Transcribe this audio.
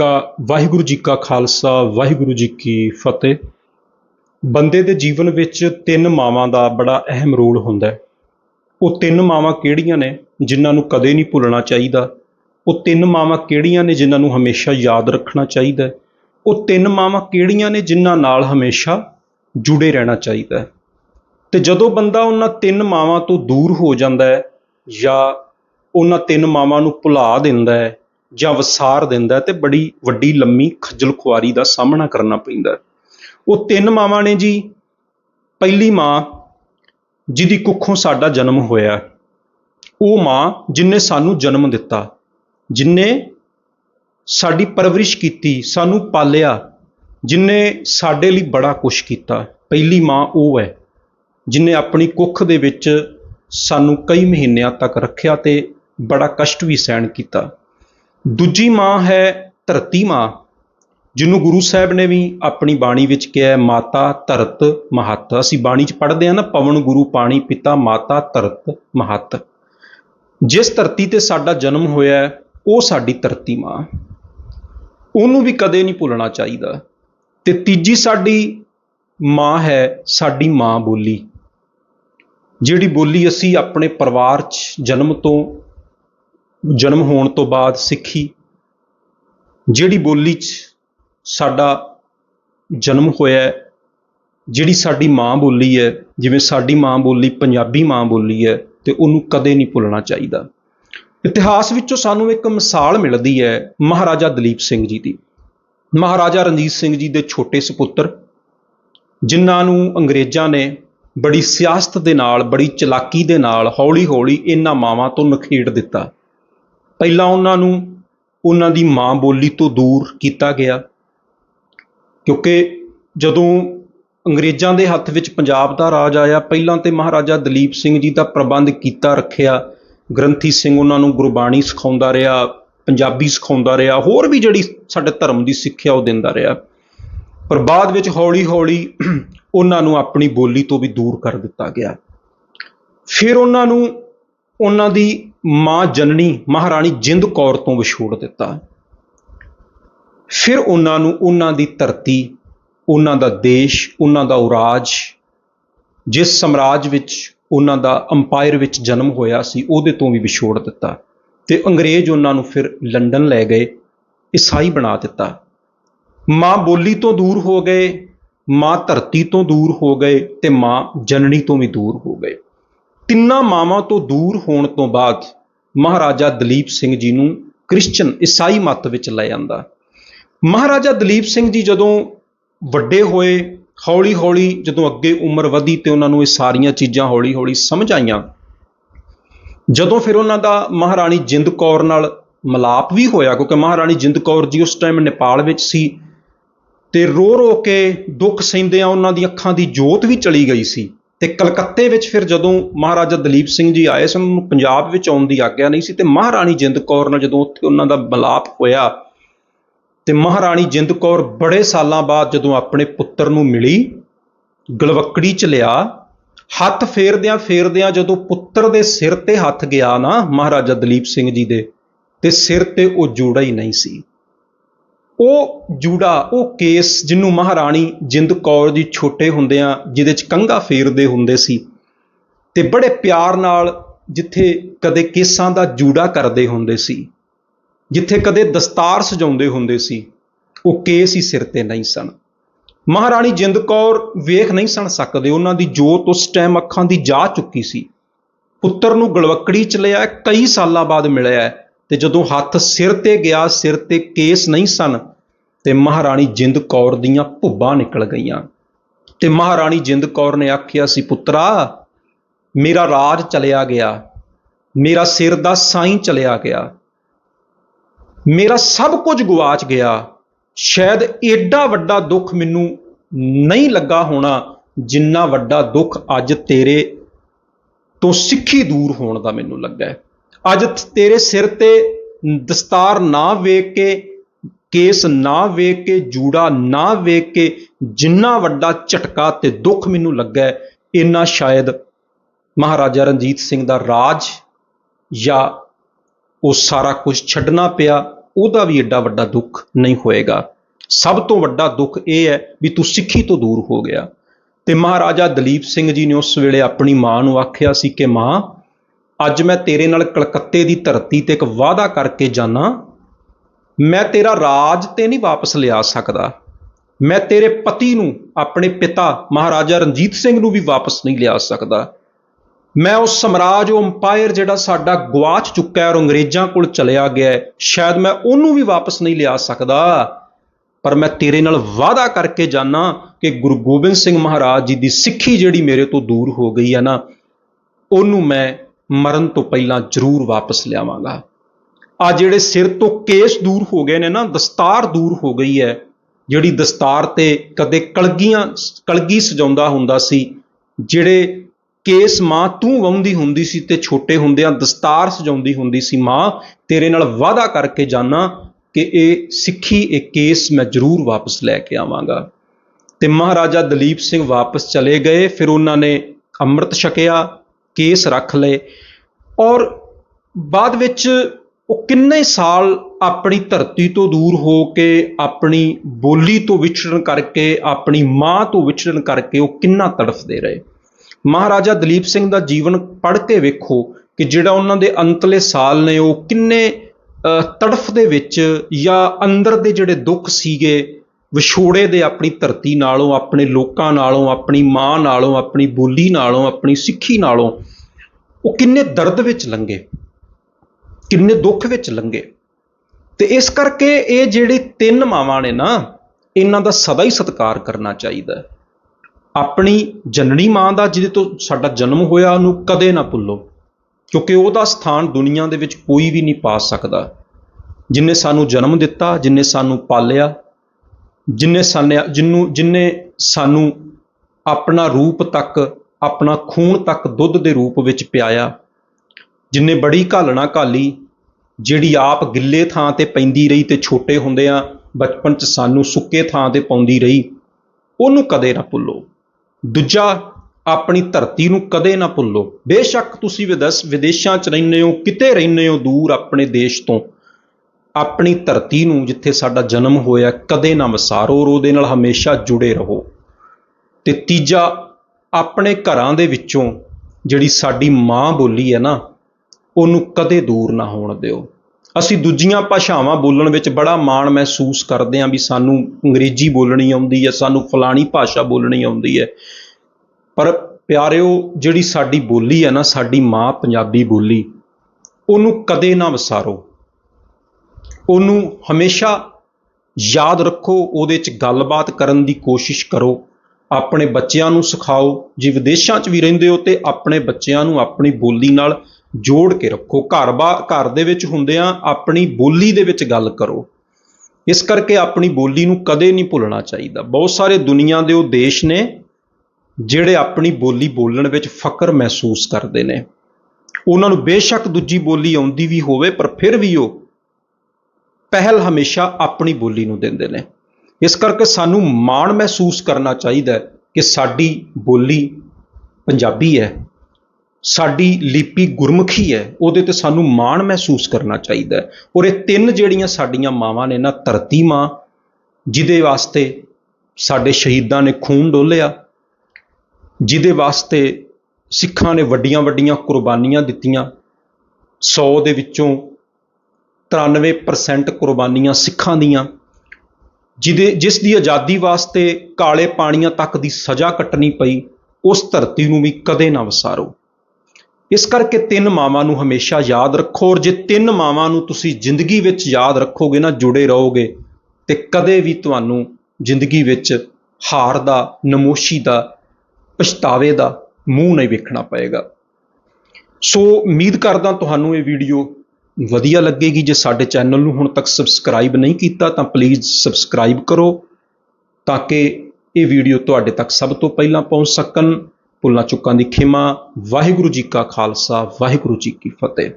ਕਾ, ਵਾਹਿਗੁਰੂ ਜੀ ਕਾ ਖਾਲਸਾ, ਵਾਹਿਗੁਰੂ ਜੀ ਕੀ ਫਤਿਹ। ਬੰਦੇ ਦੇ ਜੀਵਨ ਵਿੱਚ ਤਿੰਨ ਮਾਵਾਂ ਦਾ ਬੜਾ ਅਹਿਮ ਰੋਲ ਹੁੰਦਾ ਹੈ। ਉਹ ਤਿੰਨ ਮਾਵਾਂ ਕਿਹੜੀਆਂ ਨੇ ਜਿਨ੍ਹਾਂ ਨੂੰ ਕਦੇ ਨਹੀਂ ਭੁੱਲਣਾ ਚਾਹੀਦਾ? ਉਹ ਤਿੰਨ ਮਾਵਾਂ ਕਿਹੜੀਆਂ ਨੇ ਜਿਨ੍ਹਾਂ ਨੂੰ ਹਮੇਸ਼ਾ ਯਾਦ ਰੱਖਣਾ ਚਾਹੀਦਾ ਉਹ ਤਿੰਨ ਮਾਵਾਂ ਕਿਹੜੀਆਂ ਨੇ ਜਿਨ੍ਹਾਂ ਨਾਲ ਹਮੇਸ਼ਾ ਜੁੜੇ ਰਹਿਣਾ ਚਾਹੀਦਾ ਹੈ? ਤੇ ਜਦੋਂ ਬੰਦਾ ਉਹਨਾਂ ਤਿੰਨ ਮਾਵਾਂ ਤੋਂ ਦੂਰ ਹੋ ਜਾਂਦਾ ਹੈ ਜਾਂ ਉਹਨਾਂ ਤਿੰਨ ਮਾਵਾਂ ਨੂੰ ਭੁਲਾ ਦਿੰਦਾ ਹੈ ਜਾਂ ਵਸਾਰ ਦਿੰਦਾ ਹੈ ਤੇ ਬੜੀ ਵੱਡੀ, ਲੰਮੀ ਖੱਜਲ ਖੁਆਰੀ ਦਾ ਸਾਹਮਣਾ ਕਰਨਾ ਪੈਂਦਾ ਉਹ ਤਿੰਨ ਮਾਵਾਂ ਨੇ ਜੀ। ਪਹਿਲੀ ਮਾਂ ਜਿਹਦੀ ਕੁੱਖੋਂ ਸਾਡਾ ਜਨਮ ਹੋਇਆ ਉਹ ਮਾਂ ਜਿਨੇ ਸਾਨੂੰ ਜਨਮ ਦਿੱਤਾ, ਜਿਨੇ ਸਾਡੀ ਪਰਵਰਿਸ਼ ਕੀਤੀ, ਸਾਨੂੰ ਪਾਲਿਆ, ਜਿਨੇ ਸਾਡੇ ਲਈ ਬੜਾ ਕੁਝ ਕੀਤਾ। ਪਹਿਲੀ ਮਾਂ ਉਹ ਹੈ, ਜਿਨੇ ਆਪਣੀ ਕੁੱਖ ਦੇ ਵਿੱਚ ਸਾਨੂੰ ਕਈ ਮਹੀਨਿਆਂ ਤੱਕ ਰੱਖਿਆ ਤੇ ਬੜਾ ਕਸ਼ਟ ਵੀ ਸਹਿਣ ਕੀਤਾ। ਦੂਜੀ ਮਾਂ ਹੈ ਧਰਤੀ ਮਾਂ, ਜਿਹਨੂੰ ਗੁਰੂ ਸਾਹਿਬ ਨੇ ਵੀ ਆਪਣੀ ਬਾਣੀ ਵਿੱਚ ਕਿਹਾ ਮਾਤਾ ਧਰਤ ਮਹੱਤ। ਅਸੀਂ ਬਾਣੀ 'ਚ ਪੜ੍ਹਦੇ ਆ ਨਾ, ਪਵਨ ਗੁਰੂ ਪਾਣੀ ਪਿਤਾ ਮਾਤਾ ਧਰਤ ਮਹੱਤ। ਜਿਸ ਧਰਤੀ ਤੇ ਸਾਡਾ ਜਨਮ ਹੋਇਆ ਉਹ ਸਾਡੀ ਧਰਤੀ ਮਾਂ। ਉਹਨੂੰ ਵੀ ਕਦੇ ਨਹੀਂ ਭੁੱਲਣਾ ਚਾਹੀਦਾ। ਤੇ ਤੀਜੀ ਸਾਡੀ ਮਾਂ ਹੈ, ਸਾਡੀ ਮਾਂ ਬੋਲੀ। ਜਿਹੜੀ ਬੋਲੀ ਅਸੀਂ ਆਪਣੇ ਪਰਿਵਾਰ 'ਚ ਜਨਮ ਤੋਂ ਜਨਮ ਹੋਣ ਤੋਂ ਬਾਅਦ ਸਿੱਖੀ। ਜਿਹੜੀ ਬੋਲੀ 'ਚ ਸਾਡਾ ਜਨਮ ਹੋਇਆ ਜਿਹੜੀ ਸਾਡੀ ਮਾਂ ਬੋਲੀ ਹੈ, ਜਿਵੇਂ ਸਾਡੀ ਮਾਂ ਬੋਲੀ ਪੰਜਾਬੀ ਮਾਂ ਬੋਲੀ ਹੈ, ਤੇ ਉਹਨੂੰ ਕਦੇ ਨਹੀਂ ਭੁੱਲਣਾ ਚਾਹੀਦਾ। ਇਤਿਹਾਸ ਵਿੱਚੋਂ ਸਾਨੂੰ ਇੱਕ ਮਿਸਾਲ ਮਿਲਦੀ ਹੈ ਮਹਾਰਾਜਾ ਦਲੀਪ ਸਿੰਘ ਜੀ ਦੀ। ਮਹਾਰਾਜਾ ਰਣਜੀਤ ਸਿੰਘ ਜੀ ਦੇ ਛੋਟੇ ਸੁਪੁੱਤਰ, ਜਿਨ੍ਹਾਂ ਨੂੰ ਅੰਗਰੇਜ਼ਾਂ ਨੇ ਬੜੀ ਸਿਆਸਤ ਦੇ ਨਾਲ, ਬੜੀ ਚਲਾਕੀ ਦੇ ਨਾਲ ਹੌਲੀ-ਹੌਲੀ ਇਹਨਾਂ ਮਾਵਾਂ ਤੋਂ ਨਖੇੜ ਦਿੱਤਾ। ਪਹਿਲਾਂ ਉਹਨਾਂ ਨੂੰ ਉਹਨਾਂ ਦੀ ਮਾਂ ਬੋਲੀ ਤੋਂ ਦੂਰ ਕੀਤਾ ਗਿਆ। ਕਿਉਂਕਿ ਜਦੋਂ ਅੰਗਰੇਜ਼ਾਂ ਦੇ ਹੱਥ ਵਿੱਚ ਪੰਜਾਬ ਦਾ ਰਾਜ ਆਇਆ, ਪਹਿਲਾਂ ਤੇ ਮਹਾਰਾਜਾ ਦਲੀਪ ਸਿੰਘ ਜੀ ਦਾ ਪ੍ਰਬੰਧ ਕੀਤਾ ਰੱਖਿਆ। ਗ੍ਰੰਥੀ ਸਿੰਘ ਉਹਨਾਂ ਨੂੰ ਗੁਰਬਾਣੀ ਸਿਖਾਉਂਦਾ ਰਿਹਾ, ਪੰਜਾਬੀ ਸਿਖਾਉਂਦਾ ਰਿਹਾ, ਹੋਰ ਵੀ ਜਿਹੜੀ ਸਾਡੇ ਧਰਮ ਦੀ ਸਿੱਖਿਆ ਉਹ ਦਿੰਦਾ ਰਿਹਾ। ਪਰ ਬਾਅਦ ਵਿੱਚ ਹੌਲੀ-ਹੌਲੀ ਉਹਨਾਂ ਨੂੰ ਆਪਣੀ ਬੋਲੀ ਤੋਂ ਵੀ ਦੂਰ ਕਰ ਦਿੱਤਾ ਗਿਆ। ਫਿਰ ਉਹਨਾਂ ਨੂੰ ਉਹਨਾਂ ਦੀ ਮਾਂ ਜਨਨੀ ਮਹਾਰਾਣੀ ਜਿੰਦ ਕੌਰ ਤੋਂ ਵਿਛੋੜ ਦਿੱਤਾ। ਫਿਰ ਉਹਨਾਂ ਨੂੰ ਉਹਨਾਂ ਦੀ ਧਰਤੀ, ਉਹਨਾਂ ਦਾ ਦੇਸ਼, ਉਹਨਾਂ ਦਾ ਉਰਾਜ ਜਿਸ ਸਮਰਾਜ ਵਿੱਚ ਉਹਨਾਂ ਦਾ ਅੰਪਾਇਰ ਵਿੱਚ ਜਨਮ ਹੋਇਆ ਸੀ, ਉਹਦੇ ਤੋਂ ਵੀ ਵਿਛੋੜ ਦਿੱਤਾ ਤੇ ਅੰਗਰੇਜ਼ ਉਹਨਾਂ ਨੂੰ ਫਿਰ ਲੰਡਨ ਲੈ ਗਏ, ਈਸਾਈ ਬਣਾ ਦਿੱਤਾ। ਮਾਂ ਬੋਲੀ ਤੋਂ ਦੂਰ ਹੋ ਗਏ, ਮਾਂ ਧਰਤੀ ਤੋਂ ਦੂਰ ਹੋ ਗਏ ਤੇ ਮਾਂ ਜਨਨੀ ਤੋਂ ਵੀ ਦੂਰ ਹੋ ਗਏ। ਤਿੰਨਾਂ ਮਾਵਾਂ ਤੋਂ ਦੂਰ ਹੋਣ ਤੋਂ ਬਾਅਦ ਮਹਾਰਾਜਾ ਦਲੀਪ ਸਿੰਘ ਜੀ ਨੂੰ ਕ੍ਰਿਸਚਨ ਈਸਾਈ ਮਤ ਵਿੱਚ ਲੈ ਜਾਂਦਾ ਮਹਾਰਾਜਾ ਦਲੀਪ ਸਿੰਘ ਜੀ ਜਦੋਂ ਵੱਡੇ ਹੋਏ, ਹੌਲੀ-ਹੌਲੀ ਜਦੋਂ ਅੱਗੇ ਉਮਰ ਵਧੀ ਤੇ ਉਹਨਾਂ ਨੂੰ ਇਹ ਸਾਰੀਆਂ ਚੀਜ਼ਾਂ ਹੌਲੀ-ਹੌਲੀ ਸਮਝ ਆਈਆਂ, ਜਦੋਂ ਫਿਰ ਉਹਨਾਂ ਦਾ ਮਹਾਰਾਣੀ ਜਿੰਦ ਕੌਰ ਨਾਲ ਮਲਾਪ ਵੀ ਹੋਇਆ, ਕਿਉਂਕਿ ਮਹਾਰਾਣੀ ਜਿੰਦ ਕੌਰ ਜੀ ਉਸ ਟਾਈਮ ਨੇਪਾਲ ਵਿੱਚ ਸੀ ਤੇ ਰੋ ਰੋ ਕੇ ਦੁੱਖ ਸਹਿੰਦਿਆਂ ਉਹਨਾਂ ਦੀ ਅੱਖਾਂ ਦੀ ਜੋਤ ਵੀ ਚਲੀ ਗਈ ਸੀ। ਤੇ ਕਲਕੱਤੇ ਵਿੱਚ ਫਿਰ ਜਦੋਂ ਮਹਾਰਾਜਾ ਦਲੀਪ ਸਿੰਘ ਜੀ ਆਏ ਸਨ, ਉਹਨੂੰ ਪੰਜਾਬ ਵਿੱਚ ਆਉਣ ਦੀ ਆਗਿਆ ਨਹੀਂ ਸੀ ਤੇ ਮਹਾਰਾਣੀ ਜਿੰਦ ਕੌਰ ਨਾਲ ਜਦੋਂ ਉੱਥੇ ਉਹਨਾਂ ਦਾ ਮਲਾਪ ਹੋਇਆ, ਤੇ ਮਹਾਰਾਣੀ ਜਿੰਦ ਕੌਰ ਬੜੇ ਸਾਲਾਂ ਬਾਅਦ ਜਦੋਂ ਆਪਣੇ ਪੁੱਤਰ ਨੂੰ ਮਿਲੀ, ਗਲਵੱਕੜੀ ਚ ਲਿਆ, ਹੱਥ ਫੇਰਦਿਆਂ ਫੇਰਦਿਆਂ ਜਦੋਂ ਪੁੱਤਰ ਦੇ ਸਿਰ ਤੇ ਹੱਥ ਗਿਆ ਨਾ ਮਹਾਰਾਜਾ ਦਲੀਪ ਸਿੰਘ ਜੀ ਦੇ, ਤੇ ਸਿਰ ਤੇ ਉਹ ਜੂੜਾ ਹੀ ਨਹੀਂ ਸੀ। ਉਹ ਜੂੜਾ, ਉਹ ਕੇਸ ਜਿਹਨੂੰ ਮਹਾਰਾਣੀ ਜਿੰਦ ਕੌਰ ਜੀ ਛੋਟੇ ਹੁੰਦਿਆਂ ਜਿਹਦੇ ਚ ਕੰਗਾ ਫੇਰਦੇ ਹੁੰਦੇ ਸੀ ਤੇ ਬੜੇ ਪਿਆਰ ਨਾਲ ਜਿੱਥੇ ਕਦੇ ਕੇਸਾਂ ਦਾ ਜੂੜਾ ਕਰਦੇ ਹੁੰਦੇ ਸੀ, ਜਿੱਥੇ ਕਦੇ ਦਸਤਾਰ ਸਜਾਉਂਦੇ ਹੁੰਦੇ ਸੀ, ਉਹ ਕੇਸ ਹੀ ਸਿਰ ਤੇ ਨਹੀਂ ਸਨ। ਮਹਾਰਾਣੀ ਜਿੰਦ ਕੌਰ ਵੇਖ ਨਹੀਂ ਸਨ ਸਕਦੇ, ਉਹਨਾਂ ਦੀ ਜੋਤ ਉਸ ਟਾਈਮ ਅੱਖਾਂ ਦੀ ਜਾ ਚੁੱਕੀ ਸੀ। ਪੁੱਤਰ ਨੂੰ ਗਲਵੱਕੜੀ ਚ ਲਿਆ, ਕਈ ਸਾਲਾਂ ਬਾਅਦ ਮਿਲਿਆ ਤੇ ਜਦੋਂ ਹੱਥ ਸਿਰ ਤੇ ਗਿਆ, ਸਿਰ ਤੇ ਕੇਸ ਨਹੀਂ ਸਨ, ਤੇ ਮਹਾਰਾਣੀ ਜਿੰਦ ਕੌਰ ਦੀਆਂ ਭੁੱਬਾਂ ਨਿਕਲ ਗਈਆਂ। ਤੇ ਮਹਾਰਾਣੀ ਜਿੰਦ ਕੌਰ ਨੇ ਆਖਿਆ ਸੀ, ਪੁੱਤਰਾ, ਮੇਰਾ ਰਾਜ ਚਲਿਆ ਗਿਆ, ਮੇਰਾ ਸਿਰ ਦਾ ਸਾਈਂ ਚਲਿਆ ਗਿਆ, ਮੇਰਾ ਸਭ ਕੁਝ ਗਵਾਚ ਗਿਆ, ਸ਼ਾਇਦ ਏਡਾ ਵੱਡਾ ਦੁੱਖ ਮੈਨੂੰ ਨਹੀਂ ਲੱਗਾ ਹੋਣਾ, ਜਿੰਨਾ ਵੱਡਾ ਦੁੱਖ ਅੱਜ ਤੇਰੇ ਤੋਂ ਸਿੱਖੀ ਦੂਰ ਹੋਣ ਦਾ ਮੈਨੂੰ ਲੱਗਾ ਹੈ। ਅੱਜ ਤੇਰੇ ਸਿਰ ਤੇ ਦਸਤਾਰ ਨਾ ਵੇਖ ਕੇ, ਕੇਸ ਨਾ ਵੇਖ ਕੇ, ਜੂੜਾ ਨਾ ਵੇਖ ਕੇ, ਜਿੰਨਾ ਵੱਡਾ ਝਟਕਾ ਤੇ ਦੁੱਖ ਮੈਨੂੰ ਲੱਗਾ, ਇੰਨਾ ਸ਼ਾਇਦ ਮਹਾਰਾਜਾ ਰਣਜੀਤ ਸਿੰਘ ਦਾ ਰਾਜ ਜਾਂ ਉਹ ਸਾਰਾ ਕੁਝ ਛੱਡਣਾ ਪਿਆ, ਉਹਦਾ ਵੀ ਏਡਾ ਵੱਡਾ ਦੁੱਖ ਨਹੀਂ ਹੋਏਗਾ। ਸਭ ਤੋਂ ਵੱਡਾ ਦੁੱਖ ਇਹ ਹੈ ਵੀ ਤੂੰ ਸਿੱਖੀ ਤੋਂ ਦੂਰ ਹੋ ਗਿਆ। ਤੇ ਮਹਾਰਾਜਾ ਦਲੀਪ ਸਿੰਘ ਜੀ ਨੇ ਉਸ ਵੇਲੇ ਆਪਣੀ ਮਾਂ ਨੂੰ ਆਖਿਆ ਸੀ ਕਿ ਮਾਂ ਅੱਜ ਮੈਂ ਤੇਰੇ ਨਾਲ ਕਲਕੱਤੇ ਦੀ ਧਰਤੀ ਤੇ ਇੱਕ ਵਾਅਦਾ ਕਰਕੇ ਜਾਣਾ ਮੈਂ ਤੇਰਾ ਰਾਜ ਤੇ ਨਹੀਂ ਵਾਪਸ ਲਿਆ ਸਕਦਾ। ਮੈਂ ਤੇਰੇ ਪਤੀ ਨੂੰ, ਆਪਣੇ ਪਿਤਾ ਮਹਾਰਾਜਾ ਰਣਜੀਤ ਸਿੰਘ ਨੂੰ ਵੀ ਵਾਪਸ ਨਹੀਂ ਲਿਆ ਸਕਦਾ। ਮੈਂ ਉਹ ਸਮਰਾਜ, ਉਹ ਅੰਪਾਇਰ ਜਿਹੜਾ ਸਾਡਾ ਗਵਾਚ ਚੁੱਕਾ ਹੈ ਔਰ ਅੰਗਰੇਜ਼ਾਂ ਕੋਲ ਚਲਿਆ ਗਿਆ ਹੈ, ਸ਼ਾਇਦ ਮੈਂ ਉਹਨੂੰ ਵੀ ਵਾਪਸ ਨਹੀਂ ਲਿਆ ਸਕਦਾ। ਪਰ ਮੈਂ ਤੇਰੇ ਨਾਲ ਵਾਅਦਾ ਕਰਕੇ ਜਾਣਾ ਕਿ ਗੁਰੂ ਗੋਬਿੰਦ ਸਿੰਘ ਮਹਾਰਾਜ ਜੀ ਦੀ ਸਿੱਖੀ ਜਿਹੜੀ ਮੇਰੇ ਤੋਂ ਦੂਰ ਹੋ ਗਈ ਹੈ ਨਾ, ਉਹਨੂੰ ਮੈਂ ਮਰਨ ਤੋਂ ਪਹਿਲਾਂ ਜ਼ਰੂਰ ਵਾਪਸ ਲਿਆਵਾਂਗਾ। ਆ ਜਿਹੜੇ ਸਿਰ ਤੋਂ ਕੇਸ ਦੂਰ ਹੋ ਗਏ ਨੇ ਨਾ, ਦਸਤਾਰ ਦੂਰ ਹੋ ਗਈ ਹੈ, ਜਿਹੜੀ ਦਸਤਾਰ ਤੇ ਕਦੇ ਕਲਗੀਆਂ, ਕਲਗੀ ਸਜਾਉਂਦਾ ਹੁੰਦਾ ਸੀ, ਜਿਹੜੇ ਕੇਸ ਮਾਂ ਤੂੰ ਵਾਉਂਦੀ ਹੁੰਦੀ ਸੀ ਤੇ ਛੋਟੇ ਹੁੰਦਿਆਂ ਦਸਤਾਰ ਸਜਾਉਂਦੀ ਹੁੰਦੀ ਸੀ ਮਾਂ, ਤੇਰੇ ਨਾਲ ਵਾਅਦਾ ਕਰਕੇ ਜਾਣਾ ਕਿ ਇਹ ਸਿੱਖੀ, ਇਹ ਕੇਸ ਮੈਂ ਜ਼ਰੂਰ ਵਾਪਸ ਲੈ ਕੇ ਆਵਾਂਗਾ। ਤੇ ਮਹਾਰਾਜਾ ਦਲੀਪ ਸਿੰਘ ਵਾਪਸ ਚਲੇ ਗਏ, ਫਿਰ ਉਹਨਾਂ ਨੇ ਅੰਮ੍ਰਿਤ ਛਕਿਆ ਕੇਸ ਰੱਖ ਲਏ। ਔਰ ਬਾਅਦ ਵਿੱਚ ਉਹ ਕਿੰਨੇ ਸਾਲ ਆਪਣੀ ਧਰਤੀ ਤੋਂ ਦੂਰ ਹੋ ਕੇ, ਆਪਣੀ ਬੋਲੀ ਤੋਂ ਵਿਛੜਨ ਕਰਕੇ, ਆਪਣੀ ਮਾਂ ਤੋਂ ਵਿਛੜਨ ਕਰਕੇ ਉਹ ਕਿੰਨਾ ਤੜਫਦੇ ਰਹੇ। ਮਹਾਰਾਜਾ ਦਲੀਪ ਸਿੰਘ ਦਾ ਜੀਵਨ ਪੜ੍ਹ ਕੇ ਵੇਖੋ ਕਿ ਜਿਹੜਾ ਉਹਨਾਂ ਦੇ ਅੰਤਲੇ ਸਾਲ ਨੇ, ਉਹ ਕਿੰਨੇ ਤੜਫ ਦੇ ਵਿੱਚ ਜਾਂ ਅੰਦਰ ਦੇ ਜਿਹੜੇ ਦੁੱਖ ਸੀਗੇ ਵਿਛੋੜੇ ਦੇ ਆਪਣੀ ਧਰਤੀ ਨਾਲੋਂ, ਆਪਣੇ ਲੋਕਾਂ ਨਾਲੋਂ, ਆਪਣੀ ਮਾਂ ਨਾਲੋਂ, ਆਪਣੀ ਬੋਲੀ ਨਾਲੋਂ, ਆਪਣੀ ਸਿੱਖੀ ਨਾਲੋਂ ਉਹ ਕਿੰਨੇ ਦਰਦ ਵਿੱਚ ਲੰਗੇ ਕਿੰਨੇ ਦੁੱਖ ਵਿੱਚ ਲੰਗੇ ਤੇ ਇਸ ਕਰਕੇ ਇਹ ਜਿਹੜੇ ਤਿੰਨ ਮਾਵਾਂ ਨੇ ਨਾ, ਇਹਨਾਂ ਦਾ ਸਦਾ ਹੀ ਸਤਿਕਾਰ ਕਰਨਾ ਚਾਹੀਦਾ ਆਪਣੀ ਜਨਨੀ ਮਾਂ ਦਾ ਜਿਹਦੇ ਤੋਂ ਸਾਡਾ ਜਨਮ ਹੋਇਆ, ਉਹਨੂੰ ਕਦੇ ਨਾ ਭੁੱਲੋ, ਕਿਉਂਕਿ ਉਹਦਾ ਸਥਾਨ ਦੁਨੀਆ ਦੇ ਵਿੱਚ ਕੋਈ ਵੀ ਨਹੀਂ ਪਾ ਸਕਦਾ। ਜਿਨੇ ਸਾਨੂੰ ਜਨਮ ਦਿੱਤਾ, ਜਿਨੇ ਸਾਨੂੰ ਪਾਲਿਆ ਜਿੰਨੇ ਸਾਨਿਆ ਜਿੰਨੂੰ ਜਿਨੇ ਸਾਨੂੰ ਆਪਣਾ ਰੂਪ ਤੱਕ, ਆਪਣਾ ਖੂਨ ਤੱਕ ਦੁੱਧ ਦੇ ਰੂਪ ਵਿੱਚ ਪਿਆਇਆ, ਜਿੰਨੇ ਬੜੀ ਘਾਲਣਾ ਘਾਲੀ, ਜਿਹੜੀ ਆਪ ਗਿੱਲੇ ਥਾਂ ਤੇ ਪੈਂਦੀ ਰਹੀ ਤੇ ਛੋਟੇ ਹੁੰਦਿਆਂ ਬਚਪਨ 'ਚ ਸਾਨੂੰ ਸੁੱਕੇ ਥਾਂ ਤੇ ਪਾਉਂਦੀ ਰਹੀ, ਉਹਨੂੰ ਕਦੇ ਨਾ ਭੁੱਲੋ। ਦੂਜਾ, ਆਪਣੀ ਧਰਤੀ ਨੂੰ ਕਦੇ ਨਾ ਭੁੱਲੋ। ਬੇਸ਼ੱਕ ਤੁਸੀਂ ਵਿਦੇਸ਼ ਵਿਦੇਸ਼ਾਂ 'ਚ ਰਹਿੰਦੇ ਹੋ, ਕਿਤੇ ਰਹਿੰਦੇ ਹੋ ਦੂਰ ਆਪਣੇ ਦੇਸ਼ ਤੋਂ ਆਪਣੀ ਧਰਤੀ ਨੂੰ ਜਿੱਥੇ ਸਾਡਾ ਜਨਮ ਹੋਇਆ, ਕਦੇ ਨਾ ਵਿਸਾਰੋ, ਔਰ ਉਹਦੇ ਨਾਲ ਹਮੇਸ਼ਾ ਜੁੜੇ ਰਹੋ। ਤੇ ਤੀਜਾ, ਆਪਣੇ ਘਰਾਂ ਦੇ ਵਿੱਚੋਂ ਜਿਹੜੀ ਸਾਡੀ ਮਾਂ ਬੋਲੀ ਹੈ ਨਾ, ਉਹਨੂੰ ਕਦੇ ਦੂਰ ਨਾ ਹੋਣ ਦਿਓ। ਅਸੀਂ ਦੂਜੀਆਂ ਭਾਸ਼ਾਵਾਂ ਬੋਲਣ ਵਿੱਚ ਬੜਾ ਮਾਣ ਮਹਿਸੂਸ ਕਰਦੇ ਹਾਂ ਵੀ ਸਾਨੂੰ ਅੰਗਰੇਜ਼ੀ ਬੋਲਣੀ ਆਉਂਦੀ ਹੈ, ਸਾਨੂੰ ਫਲਾਣੀ ਭਾਸ਼ਾ ਬੋਲਣੀ ਆਉਂਦੀ ਹੈ। ਪਰ ਪਿਆਰਿਓ, ਜਿਹੜੀ ਸਾਡੀ ਬੋਲੀ ਹੈ ਨਾ, ਸਾਡੀ ਮਾਂ ਪੰਜਾਬੀ ਬੋਲੀ, ਉਹਨੂੰ ਕਦੇ ਨਾ ਵਿਸਾਰੋ। ਉਹਨੂੰ ਹਮੇਸ਼ਾ ਯਾਦ ਰੱਖੋ, ਉਹਦੇ 'ਚ ਗੱਲਬਾਤ ਕਰਨ ਦੀ ਕੋਸ਼ਿਸ਼ ਕਰੋ। ਆਪਣੇ ਬੱਚਿਆਂ ਨੂੰ ਸਿਖਾਓ। ਜੇ ਵਿਦੇਸ਼ਾਂ 'ਚ ਵੀ ਰਹਿੰਦੇ ਹੋ ਤੇ ਆਪਣੇ ਬੱਚਿਆਂ ਨੂੰ ਆਪਣੀ ਬੋਲੀ ਨਾਲ ਜੋੜ ਕੇ ਰੱਖੋ। ਘਰ ਬਾ, ਘਰ ਦੇ ਵਿੱਚ ਹੁੰਦਿਆਂ ਆਪਣੀ ਬੋਲੀ ਦੇ ਵਿੱਚ ਗੱਲ ਕਰੋ। ਇਸ ਕਰਕੇ ਆਪਣੀ ਬੋਲੀ ਨੂੰ ਕਦੇ ਨਹੀਂ ਭੁੱਲਣਾ ਚਾਹੀਦਾ। ਬਹੁਤ ਸਾਰੇ ਦੁਨੀਆ ਦੇ ਉਹ ਦੇਸ਼ ਨੇ ਜਿਹੜੇ ਆਪਣੀ ਬੋਲੀ ਬੋਲਣ ਵਿੱਚ ਫਕਰ ਮਹਿਸੂਸ ਕਰਦੇ ਨੇ। ਉਹਨਾਂ ਨੂੰ ਬੇਸ਼ੱਕ ਦੂਜੀ ਬੋਲੀ ਆਉਂਦੀ ਵੀ ਹੋਵੇ, ਪਰ ਫਿਰ ਵੀ ਉਹ ਪਹਿਲ ਹਮੇਸ਼ਾ ਆਪਣੀ ਬੋਲੀ ਨੂੰ ਦਿੰਦੇ ਨੇ। ਇਸ ਕਰਕੇ ਸਾਨੂੰ ਮਾਣ ਮਹਿਸੂਸ ਕਰਨਾ ਚਾਹੀਦਾ ਹੈ ਕਿ ਸਾਡੀ ਬੋਲੀ ਪੰਜਾਬੀ ਹੈ, ਸਾਡੀ ਲਿਪੀ ਗੁਰਮੁਖੀ ਹੈ, ਉਹਦੇ ਤੇ ਸਾਨੂੰ ਮਾਣ ਮਹਿਸੂਸ ਕਰਨਾ ਚਾਹੀਦਾ ਹੈ। ਔਰ ਇਹ ਤਿੰਨ ਜਿਹੜੀਆਂ ਸਾਡੀਆਂ ਮਾਵਾਂ ਨੇ ਨਾ, ਧਰਤੀ ਮਾਂ, ਜਿਹਦੇ ਵਾਸਤੇ ਸਾਡੇ ਸ਼ਹੀਦਾਂ ਨੇ ਖੂਨ ਡੋਲਿਆ, ਜਿਹਦੇ ਵਾਸਤੇ ਸਿੱਖਾਂ ਨੇ ਵੱਡੀਆਂ ਵੱਡੀਆਂ ਕੁਰਬਾਨੀਆਂ ਦਿੱਤੀਆਂ 100 ਦੇ ਵਿੱਚੋਂ 93% ਕੁਰਬਾਨੀਆਂ ਸਿੱਖਾਂ ਦੀਆਂ, ਜਿਹਦੇ, ਜਿਸ ਦੀ ਆਜ਼ਾਦੀ ਵਾਸਤੇ ਕਾਲੇ ਪਾਣੀਆਂ ਤੱਕ ਦੀ ਸਜ਼ਾ ਕੱਟਣੀ ਪਈ, ਉਸ ਧਰਤੀ ਨੂੰ ਵੀ ਕਦੇ ਨਾ ਵਿਸਾਰੋ। ਇਸ ਕਰਕੇ ਤਿੰਨ ਮਾਵਾਂ ਨੂੰ ਹਮੇਸ਼ਾ ਯਾਦ ਰੱਖੋ ਔਰ ਜੇ ਤਿੰਨ ਮਾਵਾਂ ਨੂੰ ਤੁਸੀਂ ਜ਼ਿੰਦਗੀ ਵਿੱਚ ਯਾਦ ਰੱਖੋਗੇ ਨਾ, ਜੁੜੇ ਰਹੋਗੇ, ਤੇ ਕਦੇ ਵੀ ਤੁਹਾਨੂੰ ਜ਼ਿੰਦਗੀ ਵਿੱਚ ਹਾਰ ਦਾ, ਨਮੋਸ਼ੀ ਦਾ, ਪਛਤਾਵੇ ਦਾ ਮੂੰਹ ਨਹੀਂ ਵੇਖਣਾ ਪਏਗਾ। ਸੋ ਉਮੀਦ ਕਰਦਾ ਤੁਹਾਨੂੰ ਇਹ ਵੀਡੀਓ ਵਧੀਆ ਲੱਗੇਗੀ ਜੇ ਸਾਡੇ ਚੈਨਲ ਨੂੰ ਹੁਣ ਤੱਕ ਸਬਸਕ੍ਰਾਈਬ ਨਹੀਂ ਕੀਤਾ, ਤਾਂ ਪਲੀਜ਼ ਸਬਸਕ੍ਰਾਈਬ ਕਰੋ ਤਾਂ ਕਿ ਇਹ ਵੀਡੀਓ ਤੁਹਾਡੇ ਤੱਕ ਸਭ ਤੋਂ ਪਹਿਲਾਂ ਪਹੁੰਚ ਸਕਣ। ਭੁੱਲਾਂ ਚੁੱਕਾਂ ਦੀ ਖਿਮਾ। ਵਾਹਿਗੁਰੂ ਜੀ ਕਾ ਖਾਲਸਾ, ਵਾਹਿਗੁਰੂ ਜੀ ਕੀ ਫਤਿਹ।